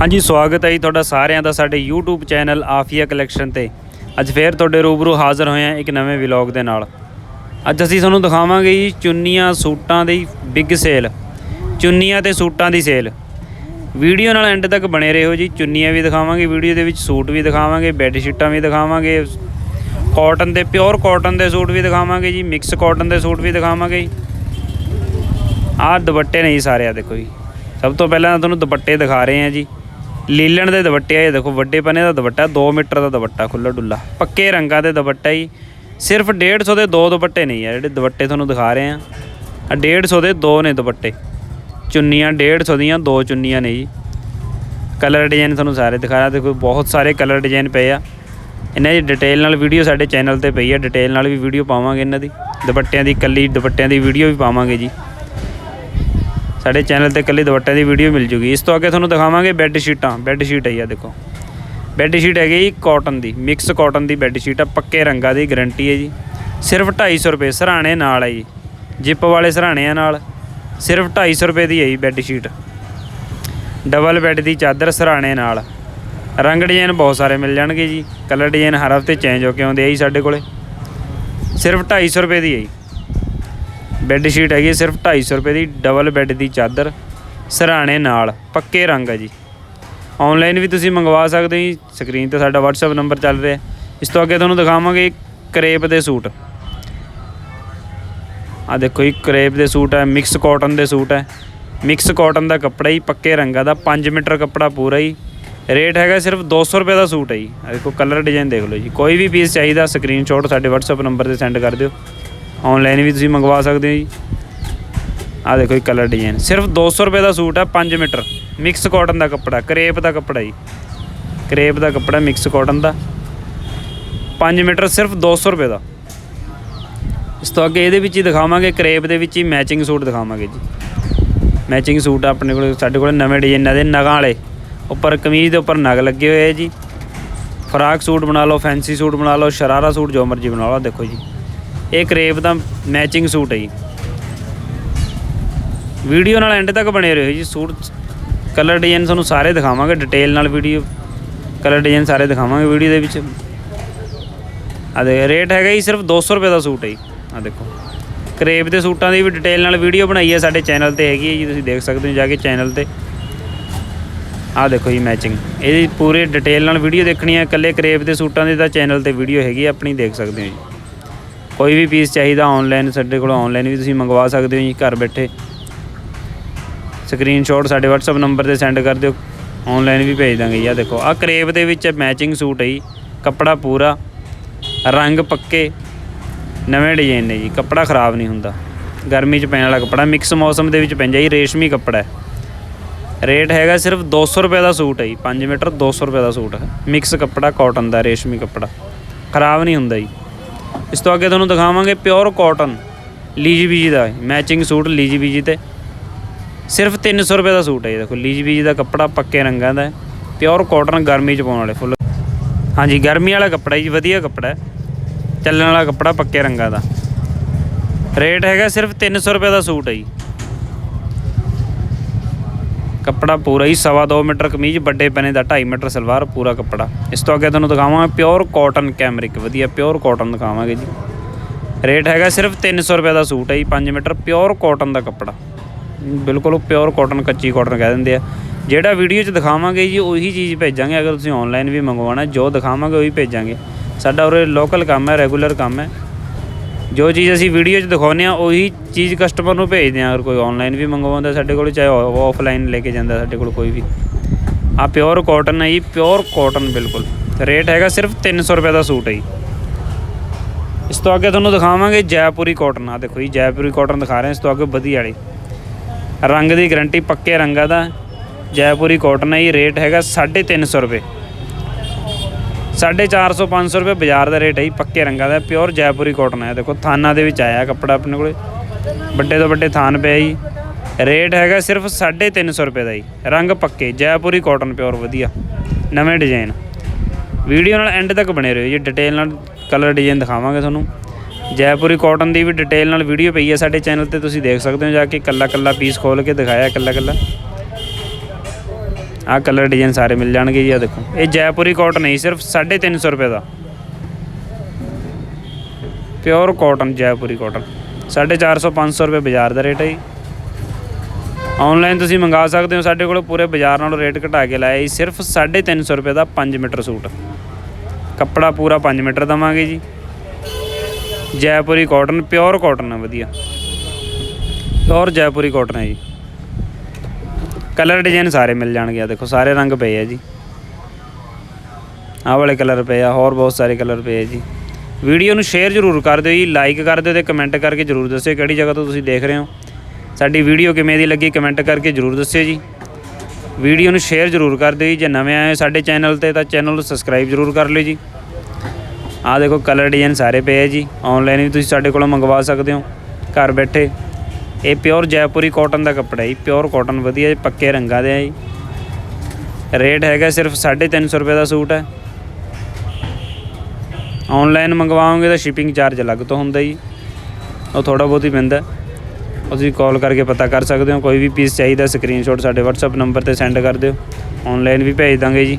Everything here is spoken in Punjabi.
ਹਾਂਜੀ, ਸਵਾਗਤ ਹੈ ਜੀ ਤੁਹਾਡਾ ਸਾਰਿਆਂ ਦਾ ਸਾਡੇ YouTube ਚੈਨਲ ਆਫੀਆ ਕਲੈਕਸ਼ਨ ਤੇ। ਅੱਜ ਫੇਰ ਤੁਹਾਡੇ ਰੂਬਰੂ ਹਾਜ਼ਰ ਹੋਏ ਹਾਂ ਇੱਕ ਨਵੇਂ ਵਲੌਗ ਦੇ ਨਾਲ। ਅੱਜ ਅਸੀਂ ਤੁਹਾਨੂੰ ਦਿਖਾਵਾਂਗੇ ਜੀ ਚੁੰਨੀਆਂ ਸੂਟਾਂ ਦੀ ਬਿਗ ਸੇਲ, ਚੁੰਨੀਆਂ ਤੇ ਸੂਟਾਂ ਦੀ ਸੇਲ। ਵੀਡੀਓ ਨਾਲ ਐਂਡ ਤੱਕ ਬਣੇ ਰਹੋ ਜੀ, ਚੁੰਨੀਆਂ ਵੀ ਦਿਖਾਵਾਂਗੇ, ਵੀਡੀਓ ਦੇ ਵਿੱਚ ਸੂਟ ਵੀ ਦਿਖਾਵਾਂਗੇ, ਬੈੱਡ ਸ਼ੀਟਾਂ ਵੀ ਦਿਖਾਵਾਂਗੇ ਕਾਟਨ ਦੇ ਪਿਓਰ ਕਾਟਨ ਦੇ ਸੂਟ ਵੀ ਦਿਖਾਵਾਂਗੇ ਜੀ ਮਿਕਸ ਕਾਟਨ ਦੇ ਸੂਟ ਵੀ ਦਿਖਾਵਾਂਗੇ ਆਹ ਦੁਪੱਟੇ ਨੇ ਜੀ ਸਾਰੇ ਆ ਦੇਖੋ ਜੀ ਸਭ ਤੋਂ ਪਹਿਲਾਂ ਤਾਂ ਤੁਹਾਨੂੰ ਦੁਪੱਟੇ ਦਿਖਾ ਰਹੇ ਹਾਂ ਜੀ। ਲੀਲਣ ਦੇ ਦੁਪੱਟੇ ਆ, ਇਹ ਦੇਖੋ ਵੱਡੇ ਪਨੇ ਦਾ ਦੁਪੱਟਾ 2 ਮੀਟਰ ਦਾ ਦੁਪੱਟਾ ਖੁੱਲਾ ਡੁੱਲਾ। ਪੱਕੇ ਰੰਗਾਂ ਦੇ ਦੁਪੱਟਾ ਜੀ। ਸਿਰਫ 150 ਦੇ ਦੋ ਦੁਪੱਟੇ ਨਹੀਂ ਆ, ਜਿਹੜੇ ਦੁਪੱਟੇ ਤੁਹਾਨੂੰ ਦਿਖਾ ਰਹੇ ਆ। ਆ 150 ਦੇ ਦੋ ਨੇ ਦੁਪੱਟੇ। ਚੁੰਨੀਆਂ 150 ਦੀਆਂ, ਦੋ ਚੁੰਨੀਆਂ ਨੇ ਜੀ। ਕਲਰ ਡਿਜ਼ਾਈਨ ਤੁਹਾਨੂੰ ਸਾਰੇ ਦਿਖਾ ਰਿਹਾ, ਦੇਖੋ ਬਹੁਤ ਸਾਰੇ ਕਲਰ ਡਿਜ਼ਾਈਨ ਪਏ ਆ। ਇਹਨਾਂ ਦੀ ਡਿਟੇਲ ਨਾਲ ਵੀਡੀਓ ਸਾਡੇ ਚੈਨਲ ਤੇ ਪਈ ਆ, ਡਿਟੇਲ ਨਾਲ ਵੀ ਵੀਡੀਓ ਪਾਵਾਂਗੇ ਇਹਨਾਂ ਦੀ। ਦੁਪੱਟਿਆਂ ਦੀ, ਕੱਲੀ ਦੁਪੱਟਿਆਂ ਦੀ ਵੀਡੀਓ ਵੀ ਪਾਵਾਂਗੇ ਜੀ। ਸਾਡੇ ਚੈਨਲ ਤੇ ਕੱਲੀ ਦੁਪੱਟੇ ਦੀ ਵੀਡੀਓ ਮਿਲ ਜੂਗੀ। ਇਸ ਤੋਂ ਅੱਗੇ ਤੁਹਾਨੂੰ ਦਿਖਾਵਾਂਗੇ ਬੈੱਡ ਸ਼ੀਟਾਂ। ਬੈੱਡ ਸ਼ੀਟ ਹੈ ਜੀ ਦੇਖੋ। ਬੈੱਡ ਸ਼ੀਟ ਹੈਗੀ ਜੀ ਕਾਟਨ ਦੀ ਮਿਕਸ ਕਾਟਨ ਦੀ ਬੈੱਡ ਸ਼ੀਟ ਆ, ਪੱਕੇ ਰੰਗਾਂ ਦੀ ਗਾਰੰਟੀ ਹੈ ਜੀ। ਸਿਰਫ 250 ਰੁਪਏ ਸਰਾਣੇ ਨਾਲ ਹੈ ਜੀ ਜਿਪ ਵਾਲੇ ਸਰਾਣੇ ਨਾਲ। ਸਿਰਫ 250 ਰੁਪਏ ਦੀ ਹੈ ਜੀ ਬੈੱਡ ਸ਼ੀਟ। ਡਬਲ ਬੈੱਡ ਦੀ ਚਾਦਰ ਸਰਾਣੇ ਨਾਲ। ਰੰਗ ਡਿਜ਼ਾਈਨ ਬਹੁਤ ਸਾਰੇ ਮਿਲ ਜਾਣਗੇ ਜੀ। ਕਲਰ ਡਿਜ਼ਾਈਨ ਹਰ ਹਫ਼ਤੇ ਚੇਂਜ ਹੋ ਕੇ ਆਉਂਦੇ ਆ ਜੀ ਸਾਡੇ ਕੋਲੇ। ਸਿਰਫ 250 ਰੁਪਏ ਦੀ ਹੈ ਜੀ। ਬੈੱਡ ਸ਼ੀਟ ਹੈਗੀ ਹੈ ਸਿਰਫ 250 ਰੁਪਏ ਦੀ ਡਬਲ ਬੈੱਡ ਦੀ ਚਾਦਰ, ਸਰਾਣੇ ਨਾਲ, ਪੱਕੇ ਰੰਗ ਹੈ ਜੀ। ਆਨਲਾਈਨ ਵੀ ਤੁਸੀਂ ਮੰਗਵਾ ਸਕਦੇ ਹੋ ਜੀ ਸਕਰੀਨ ਤੇ ਸਾਡਾ WhatsApp ਨੰਬਰ ਚੱਲ ਰਿਹਾ ਇਸ ਤੋਂ ਅੱਗੇ ਤੁਹਾਨੂੰ ਦਿਖਾਵਾਂਗੇ ਕਰੇਪ ਦੇ ਸੂਟ। ਆ ਦੇਖੋ ਜੀ ਕਰੇਪ ਦੇ ਸੂਟ ਹੈ ਮਿਕਸ ਕਾਟਨ ਦੇ ਸੂਟ ਹੈ। ਮਿਕਸ ਕਾਟਨ ਦਾ ਕੱਪੜਾ ਹੀ ਪੱਕੇ ਰੰਗਾਂ ਦਾ 5 ਮੀਟਰ ਕੱਪੜਾ ਪੂਰਾ ਹੀ ਰੇਟ ਹੈਗਾ ਸਿਰਫ 200 ਰੁਪਏ ਦਾ ਸੂਟ ਹੈ ਜੀ। ਦੇਖੋ ਕਲਰ ਡਿਜ਼ਾਈਨ ਦੇਖ ਲਓ ਜੀ। ਕੋਈ ਵੀ ਪੀਸ ਚਾਹੀਦਾ ਸਕਰੀਨਸ਼ਾਟ ਸਾਡੇ WhatsApp ਨੰਬਰ ਤੇ ਸੈਂਡ ਕਰ ਦਿਓ। ਆਨਲਾਈਨ ਵੀ ਤੁਸੀਂ ਮੰਗਵਾ ਸਕਦੇ ਹੋ ਜੀ। ਆ ਦੇਖੋ ਇਹ ਕਲਰ ਡਿਜ਼ਾਈਨ ਸਿਰਫ 200 ਰੁਪਏ ਦਾ ਸੂਟ ਹੈ 5 ਮੀਟਰ। ਮਿਕਸ ਕਾਟਨ ਦਾ ਕੱਪੜਾ ਕਰੇਪ ਦਾ ਕੱਪੜਾ ਜੀ। ਕਰੇਪ ਦਾ ਕੱਪੜਾ ਮਿਕਸ ਕਾਟਨ ਦਾ। 5 ਮੀਟਰ ਸਿਰਫ 200 ਰੁਪਏ ਦਾ। ਇਸ ਤੋਂ ਅੱਗੇ ਇਹਦੇ ਵਿੱਚ ਹੀ ਦਿਖਾਵਾਂਗੇ ਕਰੇਪ ਦੇ ਵਿੱਚ ਹੀ ਮੈਚਿੰਗ ਸੂਟ ਦਿਖਾਵਾਂਗੇ ਜੀ। ਮੈਚਿੰਗ ਸੂਟ ਆ ਆਪਣੇ ਕੋਲ, ਸਾਡੇ ਕੋਲ ਨਵੇਂ ਡਿਜ਼ਾਈਨਾਂ ਦੇ, ਨਗਾਂ ਵਾਲੇ। ਉੱਪਰ ਕਮੀਜ਼ ਦੇ ਉੱਪਰ ਨਗ ਲੱਗੇ ਹੋਏ ਆ ਜੀ। ਫਰਾਕ ਸੂਟ ਬਣਾ ਲਓ ਫੈਂਸੀ ਸੂਟ ਬਣਾ ਲਓ, ਸ਼ਰਾਰਾ ਸੂਟ ਜੋ ਮਰਜ਼ੀ ਬਣਾ ਲਓ ਦੇਖੋ ਜੀ। ਇਹ ਕਰੇਪ ਦਾ ਮੈਚਿੰਗ ਸੂਟ ਹੈ ਜੀ। ਵੀਡੀਓ ਨਾਲ ਐਂਡ ਤੱਕ ਬਣੇ ਰਹੋ ਜੀ। ਸੂਟ ਕਲਰ ਡਿਜ਼ਾਈਨ ਤੁਹਾਨੂੰ ਸਾਰੇ ਦਿਖਾਵਾਂਗੇ। ਡਿਟੇਲ ਨਾਲ ਵੀਡੀਓ ਕਲਰ ਡਿਜ਼ਾਈਨ ਸਾਰੇ ਦਿਖਾਵਾਂਗੇ ਵੀਡੀਓ ਦੇ ਵਿੱਚ। ਆ ਦੇ ਰੇਟ ਹੈਗਾ ਜੀ ਸਿਰਫ 200 ਰੁਪਏ ਦਾ ਸੂਟ ਹੈ ਜੀ। ਆ ਦੇਖੋ। ਕਰੇਪ ਦੇ ਸੂਟਾਂ ਦੀ ਵੀ ਡਿਟੇਲ ਨਾਲ ਵੀਡੀਓ ਬਣਾਈ ਹੈ। ਸਾਡੇ ਚੈਨਲ ਤੇ ਹੈਗੀ ਹੈ ਜੀ। ਤੁਸੀਂ ਦੇਖ ਸਕਦੇ ਹੋ ਜਾ ਕੇ ਚੈਨਲ ਤੇ। ਆ ਦੇਖੋ ਜੀ ਮੈਚਿੰਗ ਇਹਦੀ ਪੂਰੇ ਡਿਟੇਲ ਨਾਲ ਵੀਡੀਓ ਦੇਖਣੀ ਹੈ। ਇਕੱਲੇ ਕਰੇਪ ਦੇ ਸੂਟਾਂ ਦੀ ਤਾਂ ਚੈਨਲ ਤੇ ਵੀਡੀਓ ਹੈਗੀ ਆਪਣੀ ਦੇਖ ਸਕਦੇ ਹੋ ਜੀ। ਕੋਈ ਵੀ ਪੀਸ ਚਾਹੀਦਾ ਆਨਲਾਈਨ ਸਾਡੇ ਕੋਲ ਆਨਲਾਈਨ ਵੀ ਤੁਸੀਂ ਮੰਗਵਾ ਸਕਦੇ ਹੋ ਜੀ, ਘਰ ਬੈਠੇ। ਸਕਰੀਨਸ਼ਾਟ ਸਾਡੇ WhatsApp ਨੰਬਰ ਤੇ ਸੈਂਡ ਕਰ ਦਿਓ। ਆਨਲਾਈਨ ਵੀ ਭੇਜ ਦਾਂਗੇ ਜੀ ਦੇਖੋ ਆ ਕਰੇਪ ਦੇ ਵਿੱਚ ਮੈਚਿੰਗ ਸੂਟ ਹੈ ਜੀ, ਕੱਪੜਾ ਪੂਰਾ, ਰੰਗ ਪੱਕੇ, ਨਵੇਂ ਡਿਜ਼ਾਈਨ ਨੇ ਜੀ, ਕੱਪੜਾ ਖਰਾਬ ਨਹੀਂ ਹੁੰਦਾ। ਗਰਮੀ 'ਚ ਪੈਣ ਵਾਲਾ ਕੱਪੜਾ ਮਿਕਸ ਮੌਸਮ ਦੇ ਵਿੱਚ ਪੈਂਦਾ ਜੀ, ਰੇਸ਼ਮੀ ਕੱਪੜਾ ਹੈ। ਰੇਟ ਹੈਗਾ ਸਿਰਫ 200 ਰੁਪਏ ਦਾ ਸੂਟ ਹੈ ਜੀ 5 ਮੀਟਰ 200 ਰੁਪਏ ਦਾ ਸੂਟ ਹੈ। ਮਿਕਸ ਕੱਪੜਾ ਕਾਟਨ ਦਾ ਰੇਸ਼ਮੀ ਕੱਪੜਾ। ਖਰਾਬ ਨਹੀਂ ਹੁੰਦਾ ਜੀ। ਇਸ ਤੋਂ ਅੱਗੇ ਤੁਹਾਨੂੰ ਦਿਖਾਵਾਂਗੇ ਪਿਓਰ ਕਾਟਨ ਲੀਜੀ ਬੀਜੀ ਦਾ ਮੈਚਿੰਗ ਸੂਟ ਲੀਜੀ ਬੀਜੀ ਤੇ। ਸਿਰਫ 300 ਰੁਪਏ ਦਾ ਸੂਟ ਹੈ ਇਹ ਦੇਖੋ, ਲੀਜੀ ਬੀਜੀ ਦਾ ਕੱਪੜਾ ਪੱਕੇ ਰੰਗਾਂ ਦਾ ਪਿਓਰ ਕਾਟਨ ਗਰਮੀ 'ਚ ਪਾਉਣ ਵਾਲੇ ਫੁੱਲ। ਹਾਂਜੀ, ਗਰਮੀ ਵਾਲਾ ਕੱਪੜਾ ਜੀ, ਵਧੀਆ ਕੱਪੜਾ ਚੱਲਣ ਵਾਲਾ ਕੱਪੜਾ ਪੱਕੇ ਰੰਗਾਂ ਦਾ। ਰੇਟ ਹੈਗਾ ਸਿਰਫ 300 ਰੁਪਏ ਦਾ ਸੂਟ ਹੈ ਜੀ। ਕੱਪੜਾ ਪੂਰਾ ਹੀ ਸਵਾ ਦੋ ਮੀਟਰ ਕਮੀਜ਼, ਵੱਡੇ ਪਨੇ ਦਾ 2.5 ਮੀਟਰ ਸਲਵਾਰ, ਪੂਰਾ ਕੱਪੜਾ। ਇਸ ਤੋਂ ਅੱਗੇ ਤੁਹਾਨੂੰ ਦਿਖਾਵਾਂਗੇ ਪਿਓਰ ਕਾਟਨ ਕੈਮਰਿਕ ਵਧੀਆ ਪਿਓਰ ਕਾਟਨ ਦਿਖਾਵਾਂਗੇ ਜੀ। ਰੇਟ ਹੈਗਾ ਸਿਰਫ 300 ਰੁਪਏ ਦਾ ਸੂਟ ਹੈ ਜੀ 5 ਮੀਟਰ ਪਿਓਰ ਕਾਟਨ ਦਾ ਕੱਪੜਾ। ਬਿਲਕੁਲ ਪਿਓਰ ਕਾਟਨ, ਕੱਚੀ ਕਾਟਨ ਕਹਿ ਦਿੰਦੇ ਆ। ਜਿਹੜਾ ਵੀਡੀਓ 'ਚ ਦਿਖਾਵਾਂਗੇ ਜੀ, ਉਹੀ ਚੀਜ਼ ਭੇਜਾਂਗੇ, ਅਗਰ ਤੁਸੀਂ ਆਨਲਾਈਨ ਵੀ ਮੰਗਵਾਉਣਾ ਜੋ ਦਿਖਾਵਾਂਗੇ ਉਹੀ ਭੇਜਾਂਗੇ। ਸਾਡਾ ਉਰੇ ਲੋਕਲ ਕੰਮ ਹੈ ਰੈਗੂਲਰ ਕੰਮ ਹੈ। ਜੋ ਚੀਜ਼ ਅਸੀਂ ਵੀਡੀਓ 'ਚ ਦਿਖਾਉਂਦੇ ਆ ਉਹੀ ਚੀਜ਼ ਕਸਟਮਰ ਨੂੰ ਭੇਜਦੇ ਆ ਅਗਰ ਕੋਈ ਆਨਲਾਈਨ ਵੀ ਮੰਗਵਾਉਂਦਾ ਸਾਡੇ ਕੋਲ, ਚਾਹੇ ਆਫਲਾਈਨ ਲੈ ਕੇ ਜਾਂਦਾ ਸਾਡੇ ਕੋਲ ਕੋਈ ਵੀ। ਆ ਪਿਓਰ ਕਾਟਨ ਹੈ ਜੀ ਪਿਓਰ ਕਾਟਨ ਬਿਲਕੁਲ। ਰੇਟ ਹੈਗਾ ਸਿਰਫ 300 ਰੁਪਏ ਦਾ ਸੂਟ ਹੈ ਜੀ। ਇਸ ਤੋਂ ਅੱਗੇ ਤੁਹਾਨੂੰ ਦਿਖਾਵਾਂਗੇ ਜੈਪੁਰੀ ਕਾਟਨ ਆ ਦੇਖੋ ਜੀ, ਜੈਪੁਰੀ ਕਾਟਨ ਦਿਖਾ ਰਹੇ ਹਾਂ, ਇਸ ਤੋਂ ਅੱਗੇ ਵਧੀਆ ਵਾਲੀ। ਰੰਗ ਦੀ ਗਾਰੰਟੀ ਪੱਕੇ ਰੰਗਾਂ ਦਾ ਜੈਪੁਰੀ ਕਾਟਨ ਹੈ ਜੀ ਰੇਟ ਹੈਗਾ 350 ਰੁਪਏ। 450 500 ਰੁਪਏ ਬਾਜ਼ਾਰ ਦਾ ਰੇਟ ਹੈ ਜੀ, ਪੱਕੇ ਰੰਗਾਂ ਦਾ ਪਿਓਰ ਜੈਪੁਰੀ ਕਾਟਨ ਹੈ। ਦੇਖੋ, ਥਾਨਾਂ ਦੇ ਵਿੱਚ ਆਇਆ ਕੱਪੜਾ ਆਪਣੇ ਕੋਲੇ। ਵੱਡੇ ਤੋਂ ਵੱਡੇ ਥਾਨ ਪਿਆ ਜੀ। ਰੇਟ ਹੈਗਾ ਸਿਰਫ 350 ਰੁਪਏ ਦਾ ਜੀ। ਰੰਗ ਪੱਕੇ, ਜੈਪੁਰੀ ਕਾਟਨ ਪਿਓਰ ਵਧੀਆ। ਨਵੇਂ ਡਿਜ਼ਾਈਨ ਵੀਡੀਓ ਨਾਲ ਐਂਡ ਤੱਕ ਬਣੇ ਰਹੋ ਜੀ। ਡਿਟੇਲ ਨਾਲ ਕਲਰ ਡਿਜ਼ਾਈਨ ਦਿਖਾਵਾਂਗੇ ਤੁਹਾਨੂੰ। ਜੈਪੁਰੀ ਕਾਟਨ ਦੀ ਵੀ ਡਿਟੇਲ ਨਾਲ ਵੀਡੀਓ ਪਈ ਹੈ ਸਾਡੇ ਚੈਨਲ ਤੇ, ਤੁਸੀਂ ਦੇਖ ਸਕਦੇ ਹੋ ਜਾ ਕੇ। ਕੱਲਾ ਕੱਲਾ ਪੀਸ ਖੋਲ ਕੇ ਦਿਖਾਇਆ ਕੱਲਾ ਕੱਲਾ ਆਹ ਕਲਰ ਡਿਜ਼ਾਈਨ ਸਾਰੇ ਮਿਲ ਜਾਣਗੇ ਜੀ ਆ ਦੇਖੋ। ਇਹ ਜੈਪੁਰੀ ਕਾਟਨ ਹੈ ਜੀ, ਸਿਰਫ 350 ਰੁਪਏ ਦਾ। ਪਿਓਰ ਕਾਟਨ ਜੈਪੁਰੀ ਕਾਟਨ 450 500 ਰੁਪਏ ਬਾਜ਼ਾਰ ਦਾ ਰੇਟ ਹੈ ਜੀ। ਆਨਲਾਈਨ ਤੁਸੀਂ ਮੰਗਾ ਸਕਦੇ ਹੋ ਸਾਡੇ ਕੋਲ ਪੂਰੇ ਬਾਜ਼ਾਰ ਨਾਲੋਂ ਰੇਟ ਘਟਾ ਕੇ ਲਾਇਆ ਜੀ ਸਿਰਫ 350 ਰੁਪਏ ਦਾ 5 ਮੀਟਰ ਸੂਟ। ਕੱਪੜਾ ਪੂਰਾ 5 ਮੀਟਰ ਦਵਾਂਗੇ ਜੀ। ਜੈਪੁਰੀ ਕਾਟਨ ਪਿਓਰ ਕਾਟਨ ਹੈ ਵਧੀਆ। ਪਿਓਰ ਜੈਪੁਰੀ ਕਾਟਨ ਹੈ ਜੀ। ਕਲਰ ਡਿਜ਼ਾਈਨ ਸਾਰੇ ਮਿਲ ਜਾਣਗੇ ਆ, ਦੇਖੋ, ਸਾਰੇ ਰੰਗ ਪਏ ਆ ਜੀ। ਆਹ ਵਾਲੇ ਕਲਰ ਪਏ ਆ, ਹੋਰ ਬਹੁਤ ਸਾਰੇ ਕਲਰ ਪਏ ਆ ਜੀ। ਵੀਡੀਓ ਨੂੰ ਸ਼ੇਅਰ ਜ਼ਰੂਰ ਕਰ ਦਿਓ ਜੀ ਲਾਈਕ ਕਰ ਦਿਓ ਤੇ ਕਮੈਂਟ ਕਰਕੇ ਜ਼ਰੂਰ ਦੱਸਿਓ ਕਿਹੜੀ ਜਗ੍ਹਾ ਤੋਂ ਤੁਸੀਂ ਦੇਖ ਰਹੇ ਹੋ। ਸਾਡੀ ਵੀਡੀਓ ਕਿਵੇਂ ਦੀ ਲੱਗੀ ਕਮੈਂਟ ਕਰਕੇ ਜ਼ਰੂਰ ਦੱਸਿਓ ਜੀ। ਵੀਡੀਓ ਨੂੰ ਸ਼ੇਅਰ ਜ਼ਰੂਰ ਕਰ ਦਿਓ ਜੀ, ਜੇ ਨਵੇਂ ਆਏ ਸਾਡੇ ਚੈਨਲ ਤੇ ਤਾਂ ਚੈਨਲ ਨੂੰ ਸਬਸਕ੍ਰਾਈਬ ਜ਼ਰੂਰ ਕਰ ਲਿਓ ਜੀ। ਆਹ ਦੇਖੋ, ਕਲਰ ਡਿਜ਼ਾਈਨ ਸਾਰੇ ਪਏ ਆ ਜੀ ਆਨਲਾਈਨ ਵੀ ਤੁਸੀਂ ਸਾਡੇ ਕੋਲੋਂ ਮੰਗਵਾ ਸਕਦੇ ਹੋ, ਘਰ ਬੈਠੇ। ਇਹ ਪਿਓਰ ਜੈਪੁਰੀ ਕਾਟਨ ਦਾ ਕੱਪੜਾ ਹੈ ਜੀ, ਪਿਓਰ ਕਾਟਨ ਵਧੀਆ ਜੀ, ਪੱਕੇ ਰੰਗਾਂ ਦੇ ਆ ਜੀ। ਰੇਟ ਹੈਗਾ ਸਿਰਫ 350 ਰੁਪਏ ਦਾ ਸੂਟ ਹੈ। ਆਨਲਾਈਨ ਮੰਗਵਾਓਗੇ ਤਾਂ ਸ਼ਿਪਿੰਗ ਚਾਰਜ ਅਲੱਗ ਤੋਂ ਹੁੰਦਾ ਜੀ। ਉਹ ਥੋੜਾ ਬਹੁਤ ਹੀ ਪੈਂਦਾ। ਤੁਸੀਂ ਕਾਲ ਕਰਕੇ ਪਤਾ ਕਰ ਸਕਦੇ ਹੋ, ਕੋਈ ਵੀ ਪੀਸ ਚਾਹੀਦਾ ਸਕਰੀਨਸ਼ਾਟ ਸਾਡੇ WhatsApp ਨੰਬਰ ਤੇ ਸੈਂਡ ਕਰ ਦਿਓ। ਆਨਲਾਈਨ ਵੀ ਭੇਜ ਦਾਂਗੇ ਜੀ।